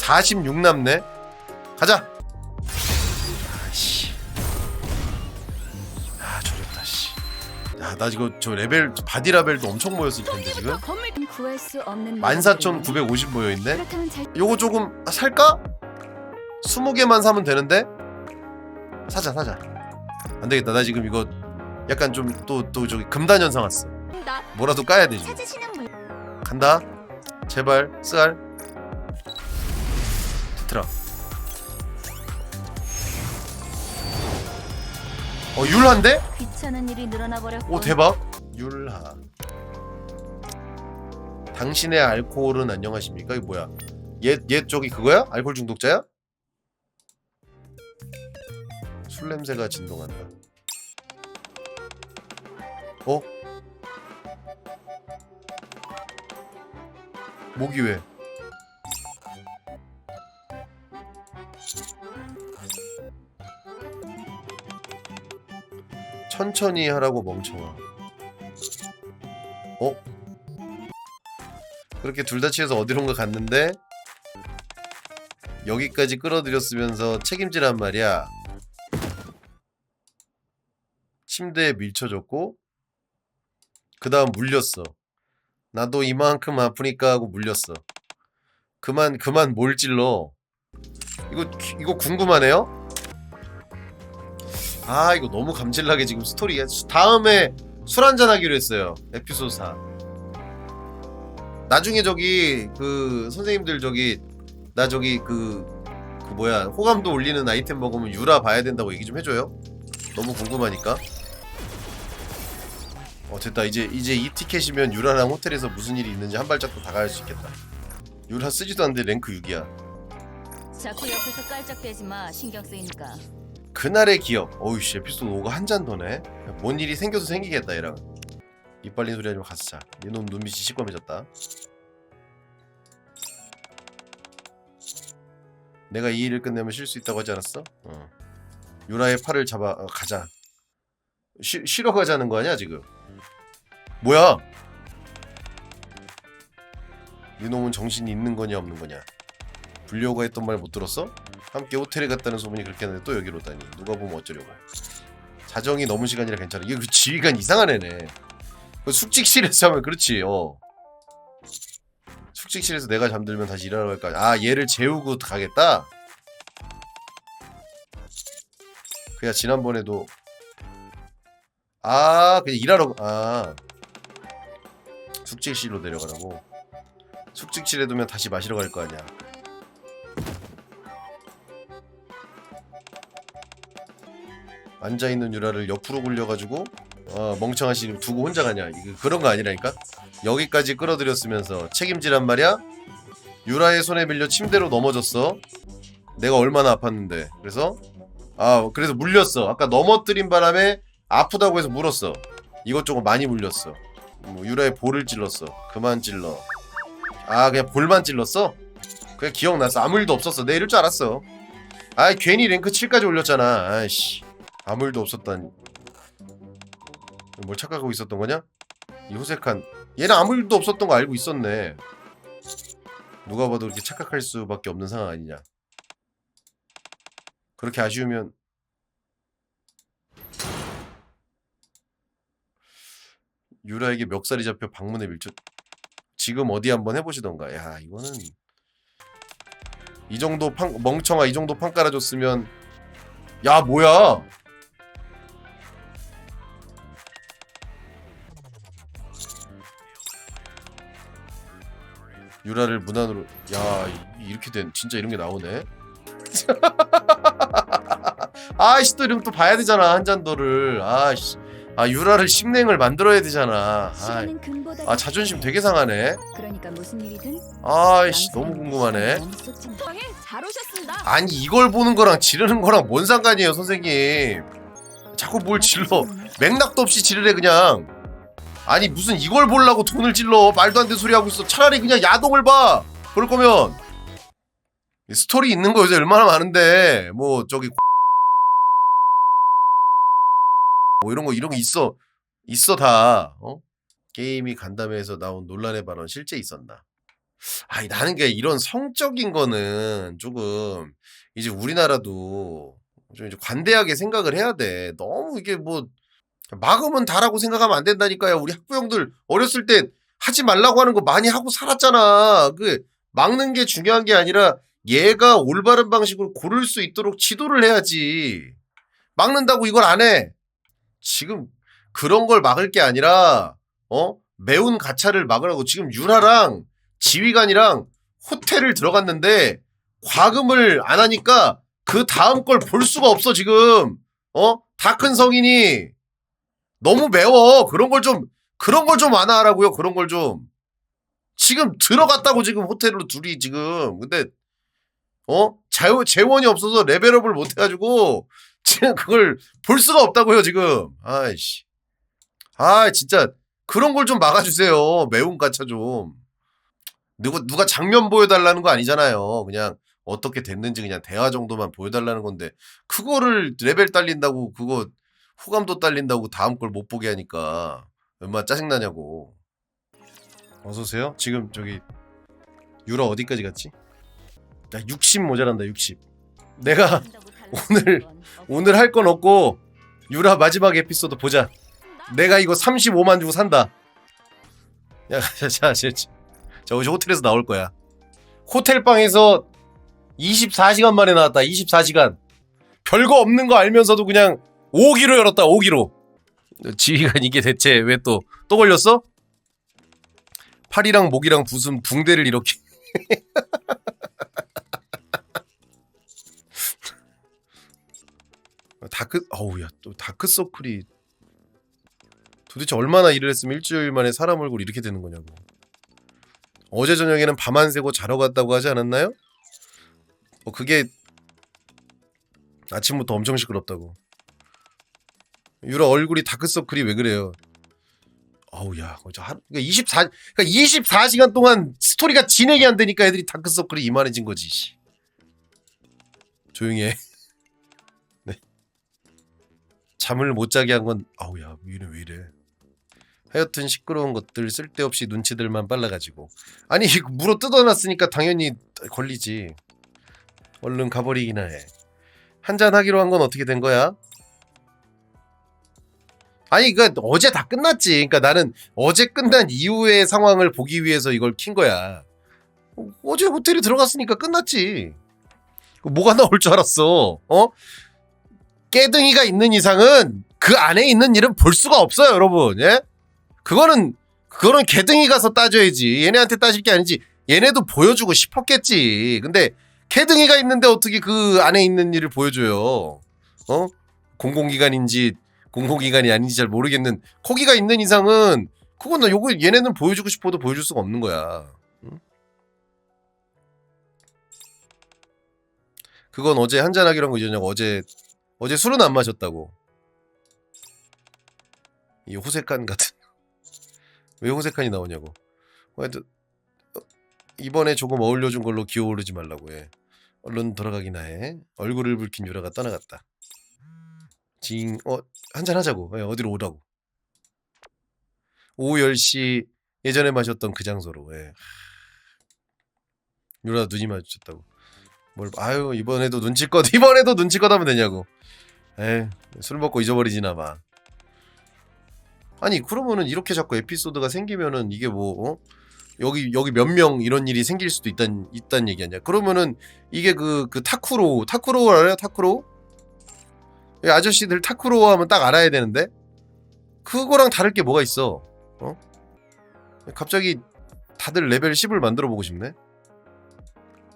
46 남네. 가자. 아씨. 아 씨. 야 나 이거 저 레벨 바디 라벨도 엄청 모였을 텐데 지금. 건물 구할 수 없는 14,950 모여 있네. 그렇다면 잘 요거 조금 아, 살까? 20개만 사면 되는데 사자 사자 안 되겠다 나 지금 이거 약간 좀 또 또 저기 금단 현상 왔어 나 뭐라도 까야 찾으시는 분 간다 제발 쌀 트트라 어 율한데? 귀찮은 일이 늘어나 버렸고 오 대박 율하 당신의 알코올은 안녕하십니까? 이거 뭐야 얘, 얘 저기 그거야? 알코올 중독자야? 술 냄새가 진동한다 어? 목이 왜? 천천히 하라고 멍청아 어? 그렇게 둘 다 취해서 어디론가 갔는데 여기까지 끌어들였으면서 책임지란 말이야. 침대에 밀쳐줬고 그 다음 물렸어. 나도 이만큼 아프니까 하고 물렸어. 그만 그만 뭘 찔러. 이거 이거 궁금하네요. 아 이거 너무 감질나게 지금 스토리가 다음에 술 한잔 하기로 했어요. 에피소드 4. 나중에 저기 그 선생님들 저기 나 저기 그, 그 뭐야 호감도 올리는 아이템 먹으면 유라 봐야 된다고 얘기 좀 해줘요. 너무 궁금하니까. 어 됐다 이제 이제 이 티켓이면 유라랑 호텔에서 무슨 일이 있는지 한 발짝도 다가갈 수 있겠다. 유라 쓰지도 않는데 랭크 6이야. 자꾸 옆에서 깔짝대지 마 신경 쓰이니까 그날의 기억. 어우씨 에피소드 5가 한 잔 더네. 뭔 일이 생겨서 생기겠다 얘랑. 입 벌린 소리 하지 마 가서 자. 이놈 눈빛이 시꺼매졌다. 내가 이 일을 끝내면 쉴 수 있다고 하지 않았어? 어. 유라의 팔을 잡아 어, 가자. 쉬, 쉬러 가자는 거 아니야 지금? 뭐야? 이놈은 정신이 있는 거냐 없는 거냐? 불려오가 했던 말 못 들었어? 함께 호텔에 갔다는 소문이 그렇게 하는데 또 여기로 오다니. 누가 보면 어쩌려고 자정이 넘은 시간이라 괜찮아. 이게 그 지휘가 이상한 애네. 그 숙직실에서 하면 그렇지 어. 숙직실에서 내가 잠들면 다시 일하러 갈까? 아 얘를 재우고 가겠다? 그야 지난번에도 아 그냥 일하러 아. 숙직실로 내려가라고. 숙직실에 두면 다시 마시러 갈 거 아니야 앉아 있는 유라를 옆으로 굴려가지고 어, 멍청한 씨 두고 혼자 가냐. 이거 그런 거 아니라니까? 여기까지 끌어들였으면서 책임지란 말이야? 유라의 손에 밀려 침대로 넘어졌어. 내가 얼마나 아팠는데. 그래서 아 그래서 물렸어. 아까 넘어뜨린 바람에 아프다고 해서 물었어. 이것저것 많이 물렸어. 뭐 유라의 볼을 찔렀어. 그만 찔러. 아 그냥 볼만 찔렀어? 그냥 기억났어. 아무 일도 없었어. 내 이럴 줄 알았어. 아 괜히 랭크 7까지 올렸잖아. 아이씨 아무 일도 없었다니 뭘 착각하고 있었던 거냐? 이 호색한. 얘는 아무 일도 없었던 거 알고 있었네. 누가 봐도 이렇게 착각할 수밖에 없는 상황 아니냐. 그렇게 아쉬우면 유라에게 멱살이 잡혀 방문에 밀쳐 지금 어디 한번 해보시던가. 야 이거는 이 정도 판 멍청아 이 정도 판 깔아줬으면 야 뭐야 유라를 문안으로 야 이- 이렇게 된 진짜 이런 게 나오네. 아이씨 또 이러면 또 봐야 되잖아 한 잔더를. 아이씨. 아 유라를 심냉을 만들어야 되잖아. 아, 아 자존심 되게 상하네. 그러니까 무슨 일이든 아이씨 너무 궁금하네. 네, 잘 오셨습니다. 아니 이걸 보는 거랑 지르는 거랑 뭔 상관이에요 선생님? 자꾸 뭘 질러. 맥락도 없이 지르래 그냥 아니 무슨 이걸 보려고 돈을 질러? 말도 안 되는 소리 하고 있어. 차라리 그냥 야동을 봐. 그럴 거면. 이 스토리 있는 거 요새 얼마나 많은데. 뭐 저기 뭐 이런 거 이런 거 있어. 있어 다. 어? 게임이 간담회에서 나온 논란의 발언 실제 있었나? 아니 나는 게 이런 성적인 거는 조금 이제 우리나라도 좀 이제 관대하게 생각을 해야 돼. 너무 이게 뭐 막으면 다라고 생각하면 안 된다니까요. 우리 학부형들 어렸을 때 하지 말라고 하는 거 많이 하고 살았잖아. 그 막는 게 중요한 게 아니라 얘가 올바른 방식으로 고를 수 있도록 지도를 해야지. 막는다고 이걸 안 해. 지금 그런 걸 막을 게 아니라 어 매운 가차를 막으라고 지금 유라랑 지휘관이랑 호텔을 들어갔는데 과금을 안 하니까 그 다음 걸 볼 수가 없어 지금 어 다 큰 성인이 너무 매워. 그런 걸 좀 그런 걸좀 완화하라고요. 그런 걸 좀. 지금 들어갔다고 지금 호텔로 둘이 지금. 근데 어? 재원, 재원이 없어서 레벨업을 못 해가지고 지금 그걸 볼 수가 없다고요 지금. 아이씨. 아 진짜 그런 걸 좀 막아주세요. 매운 가차 좀. 누가 누가 장면 보여달라는 거 아니잖아요. 그냥 어떻게 됐는지 그냥 대화 정도만 보여달라는 건데 그거를 레벨 딸린다고 그거 호감도 딸린다고 다음 걸 못 보게 하니까 얼마나 짜증나냐고. 어서 오세요. 지금 저기 유라 어디까지 갔지? 야 60 모자란다 60 내가 오늘- 오늘 할 건 없고 유라 마지막 에피소드 보자. 내가 이거 35만 주고 산다. 야 자, 자, 자, 자. 어제 호텔에서 나올 거야. 호텔 방에서 24시간 만에 나왔다 24시간. 별거 없는 거 알면서도 그냥 5기로 열었다 5기로 지휘관 이게 대체 왜 또 또 걸렸어? 팔이랑 목이랑 무슨 붕대를 이렇게 다크 어우 야 또 다크 서클이 도대체 얼마나 일을 했으면 일주일 만에 사람 얼굴 이렇게 되는 거냐고 어제 저녁에는 밤 안 새고 자러 갔다고 하지 않았나요? 어 그게 아침부터 엄청 시끄럽다고 유라 얼굴이 다크서클이 왜 그래요 어우 야 그러니까 24 그러니까 24시간 동안 스토리가 진행이 안 되니까 애들이 다크서클이 이만해진 거지 씨. 조용히 해 네. 잠을 못 자게 한 건 아우 야 이래 왜 이래 하여튼 시끄러운 것들 쓸데없이 눈치들만 빨라가지고 아니 물어 뜯어놨으니까 당연히 걸리지 얼른 가버리기나 해 한잔 하기로 한 건 어떻게 된 거야? 아니 그 어제 다 끝났지. 그러니까 나는 어제 끝난 이후의 상황을 보기 위해서 이걸 킨 거야. 어, 어제 호텔에 들어갔으니까 끝났지. 뭐가 나올 줄 알았어? 어? 깨등이가 있는 이상은 그 안에 있는 일은 볼 수가 없어요 여러분. 예? 그거는 그거는 개등이 가서 따져야지. 얘네한테 따질 게 아니지. 얘네도 보여주고 싶었겠지. 근데 개등이가 있는데 어떻게 그 안에 있는 일을 보여줘요? 어? 공공기관인지 공공기관이 아닌지 잘 모르겠는 거기가 있는 이상은 그건 나 요거 얘네는 보여주고 싶어도 보여줄 수가 없는 거야 응? 그건 어제 한잔하기로 한거 이전냐고 어제 어제 술은 안 마셨다고 이 호색한 같은 왜 호색한이 나오냐고. 하여튼 어, 이번에 조금 어울려준 걸로 기어오르지 말라고 해. 얼른 돌아가기나 해. 얼굴을 붉힌 유라가 떠나갔다. 징, 어, 한잔 하자고. 예, 어디로 오라고. 오후 10시 예전에 마셨던 그 장소로. 예. 유라 눈이 마주쳤다고. 뭘, 아유, 이번에도 눈치껏, 이번에도 눈치껏 하면 되냐고. 에, 술 먹고 잊어버리지나 마. 아니 그러면은 이렇게 자꾸 에피소드가 생기면은 이게 뭐 어? 여기 여기 몇 명 이런 일이 생길 수도 있단 있단 얘기 아니야? 그러면은 이게 그 그 타쿠로 타쿠로 알아요? 타쿠로? 이 아저씨들 타쿠로 하면 딱 알아야 되는데 그거랑 다를 게 뭐가 있어? 어? 갑자기 다들 레벨 10을 만들어 보고 싶네.